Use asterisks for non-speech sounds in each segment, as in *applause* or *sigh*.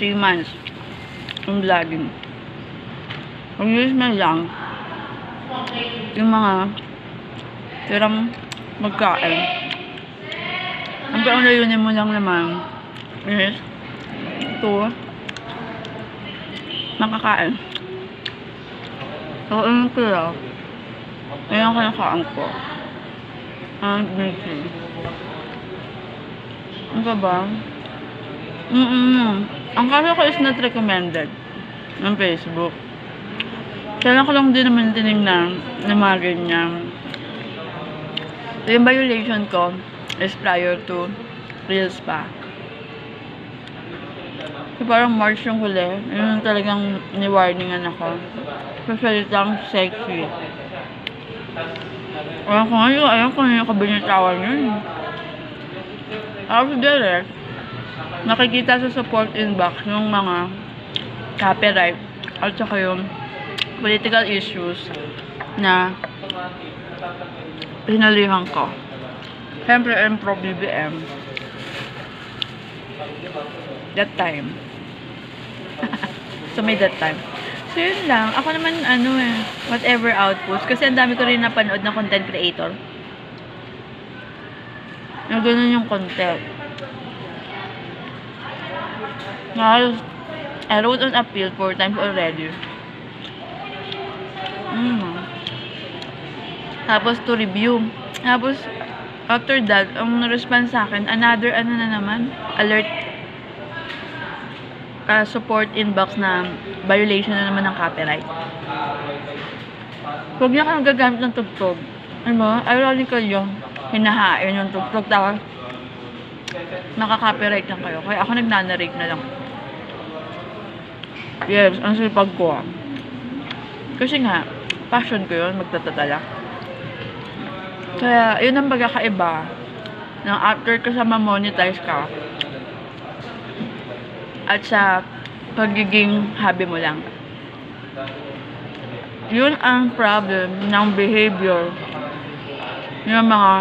3 months yung vlogging. Pag-usual lang, yung mga tirang magkain. Ang ang layunin mo lang naman is to makakain. So, ano ko lang, ayun ang kinakain ko. Ang baking. Ano ka ba? Mm-mm. Ang kaso ko is not recommended ng Facebook. Kailan ko lang din naman tinignan na mga ganyan. Yung violation ko is prior to Reels pa. So, parang March yung huli. Yun talagang ni-warningan ako. Lang sexy. Ayaw ko ngayon, ayaw ko yung kabinitawan yun. Tapos direct, nakikita sa support inbox yung mga copyright at saka yung political issues na pinalihan ko. Siyempre, I'm pro BBM. That time. *laughs* so, may that time. So, yun lang. Ako naman, ano eh, whatever outpost. Kasi ang dami ko rin napanood na content creator. Na ganun yung content. Halos, I wrote an appeal four times already. Mm. Tapos to review. Tapos, after that, ang response sa akin, another ano na naman, alert uh, support inbox na violation na naman ng copyright. Huwag niya kang gagamit ng tugtog. Ano mo, ironical yung hinahain yung tugtog. Tapos, nakaka-copyright lang kayo. Kaya ako nagnanarate na lang. Yes, ang sipag ko ah. Kasi nga, passion ko yun, magtatatala. Kaya, yun ang pagkakaiba ng after ka sa ma-monetize ka at sa pagiging hobby mo lang. Yun ang problem ng behavior ng mga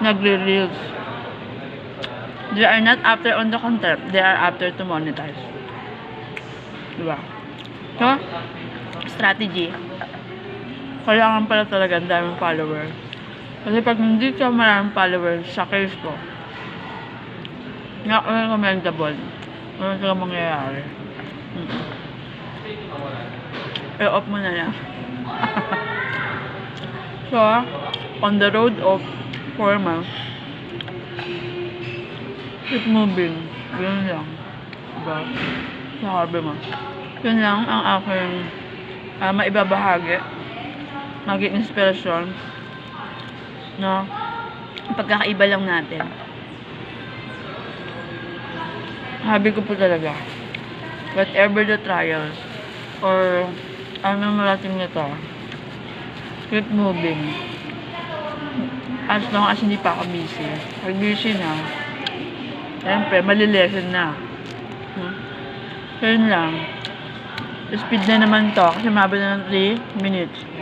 nagre-reels. They are not after on the content, they are after to monetize. Diba? So, strategy. Kailangan pala talaga ang daming followers. Kasi pag hindi ka maraming followers, sa case ko, not recommendable. Ano talaga mangyayari? Mm I-off mo na lang. *laughs* so, on the road of four months, keep moving. Yun lang. Diba? Sabi mo. Yun lang ang aking uh, maibabahagi. Maging inspirasyon. No? Pagkakaiba lang natin. Habi ko po talaga. Whatever the trials or ano marating nito, keep moving. As long as hindi pa ako busy. Pag busy na, siyempre, malilesen na. So, yun lang. Speed na naman to kasi mababa na ng 3 minutes.